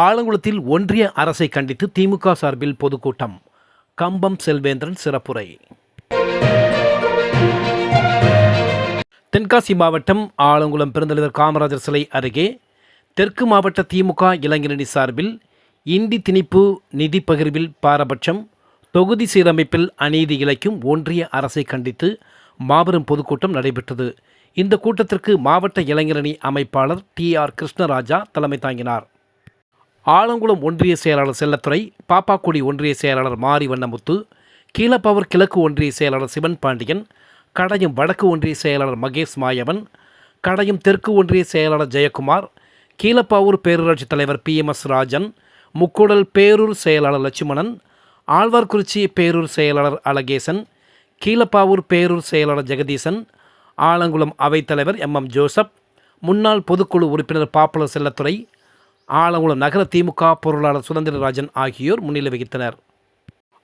ஆலங்குளத்தில் ஒன்றிய அரசை கண்டித்து திமுக சார்பில் பொதுக்கூட்டம். கம்பம் செல்வேந்திரன் சிறப்புரை. தென்காசி மாவட்டம் ஆலங்குளம் பெருந்தலைவர் காமராஜர் சிலை அருகே தெற்கு மாவட்ட திமுக இளைஞரணி சார்பில் இந்தி திணிப்பு நிதி பகிர்வில் பாரபட்சம் தொகுதி சீரமைப்பில் அநீதி இழைக்கும் ஒன்றிய அரசை கண்டித்து மாபெரும் பொதுக்கூட்டம் நடைபெற்றது. இந்த கூட்டத்திற்கு மாவட்ட இளைஞரணி அமைப்பாளர் டி ஆர் கிருஷ்ணராஜா தலைமை தாங்கினார். ஆலங்குளம் ஒன்றிய செயலாளர் செல்லத்துறை பாப்பாக்குடி ஒன்றிய செயலாளர் மாரி வண்ணமுத்து கீழப்பவர் கிழக்கு ஒன்றிய செயலாளர் சிவன் பாண்டியன் கடையும் வடக்கு ஒன்றிய செயலாளர் மகேஷ் மாயவன் கடையும் தெற்கு ஒன்றிய செயலாளர் ஜெயக்குமார் கீழப்பாவூர் பேரூராட்சி தலைவர் P M S Rajan Mukkudal Perur செயலாளர் லட்சுமணன் ஆழ்வார்குறிச்சி பேரூர் செயலாளர் அழகேசன் கீழப்பாவூர் பேரூர் செயலாளர் ஜெகதீசன் ஆலங்குளம் அவைத்தலைவர் எம் எம் ஜோசப் முன்னாள் பொதுக்குழு உறுப்பினர் பாப்புலர் செல்லத்துறை ஆலங்குளம் நகர திமுக பொருளாளர் சுதந்திரராஜன் ஆகியோர் முன்னிலை வகித்தனர்.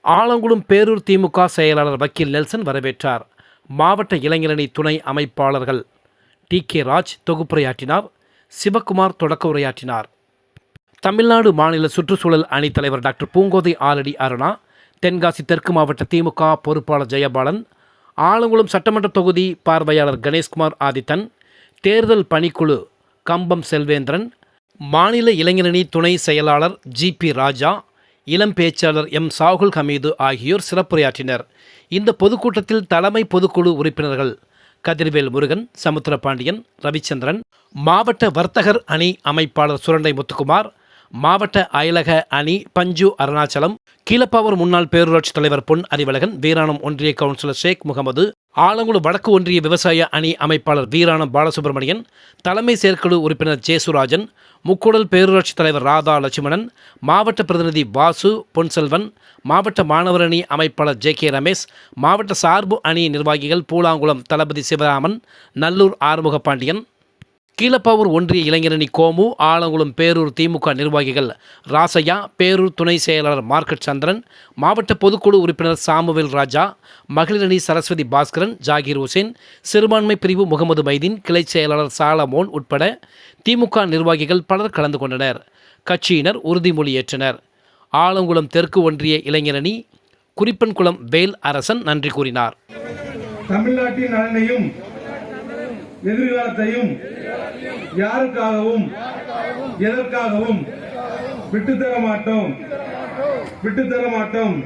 ஆலங்குளம் பேரூர் திமுக செயலாளர் வக்கீல் நெல்சன் வரவேற்றார். மாவட்ட இளைஞரணி துணை அமைப்பாளர்கள் டி கே ராஜ் தொகுப்புரையாற்றினார் சிவக்குமார் தொடக்க உரையாற்றினார். தமிழ்நாடு மாநில சுற்றுச்சூழல் அணித் தலைவர் டாக்டர் பூங்கோதை ஆலடி அருணா தென்காசி தெற்கு மாவட்ட திமுக பொறுப்பாளர் ஜெயபாலன் ஆலங்குளம் சட்டமன்ற தொகுதி பார்வையாளர் கணேஷ்குமார் ஆதித்தன் தேர்தல் பணிக்குழு கம்பம் செல்வேந்திரன் மாநில இளைஞரணி துணை செயலாளர் ஜி பி ராஜா இளம் பேச்சாளர் எம். சாகுல் ஹமீது ஆகியோர் சிறப்புரையாற்றினர். இந்த பொதுக்கூட்டத்தில் தலைமை பொதுக்குழு உறுப்பினர்கள் கதிர்வேல் முருகன் சமுத்திரபாண்டியன் ரவிச்சந்திரன் மாவட்ட வர்த்தகர் அணி அமைப்பாளர் சுரண்டை முத்துக்குமார் மாவட்ட அயலக அணி பஞ்சு அருணாச்சலம் கீழப்பாவூர் முன்னாள் பேரூராட்சி தலைவர் பொன் அறிவழகன் வீராணம் ஒன்றிய கவுன்சிலர் ஷேக் முகமது ஆலங்குளம் வடக்கு ஒன்றிய விவசாய அணி அமைப்பாளர் வீராணம் பாலசுப்ரமணியன் தலைமை செயற்குழு உறுப்பினர் ஜேசுராஜன் முக்கூடல் பேரூராட்சி தலைவர் ராதா லட்சுமணன் மாவட்ட பிரதிநிதி வாசு பொன்செல்வன் மாவட்ட மாணவர் அணி அமைப்பாளர் ஜே கே ரமேஷ் மாவட்ட சார்பு அணி நிர்வாகிகள் பூலாங்குளம் தளபதி சிவராமன் நல்லூர் ஆறுமுக பாண்டியன் கீழப்பாவூர் ஒன்றிய இளைஞரணி கோமு ஆலங்குளம் பேரூர் திமுக நிர்வாகிகள் ராசையா பேரூர் துணை செயலாளர் மார்க்கெட் சந்திரன் மாவட்ட பொதுக்குழு உறுப்பினர் சாமுவேல் ராஜா மகளிரணி சரஸ்வதி பாஸ்கரன் ஜாகிர் ஹுசேன் சிறுபான்மை பிரிவு முகமது மைதீன் கிளை செயலாளர் சாலமோன் உட்பட திமுக நிர்வாகிகள் பலர் கலந்து கொண்டனர். கட்சியினர் உறுதிமொழி ஏற்றனர். ஆலங்குளம் தெற்கு ஒன்றிய இளைஞரணி குறிப்பன்குளம் வேல் அரசன் நன்றி கூறினார். தமிழ்நாட்டின் நலனையும் எதிர்காலத்தையும் யாருக்காகவும் எதற்காகவும் விட்டுத்தர மாட்டோம் விட்டுத்தர மாட்டோம்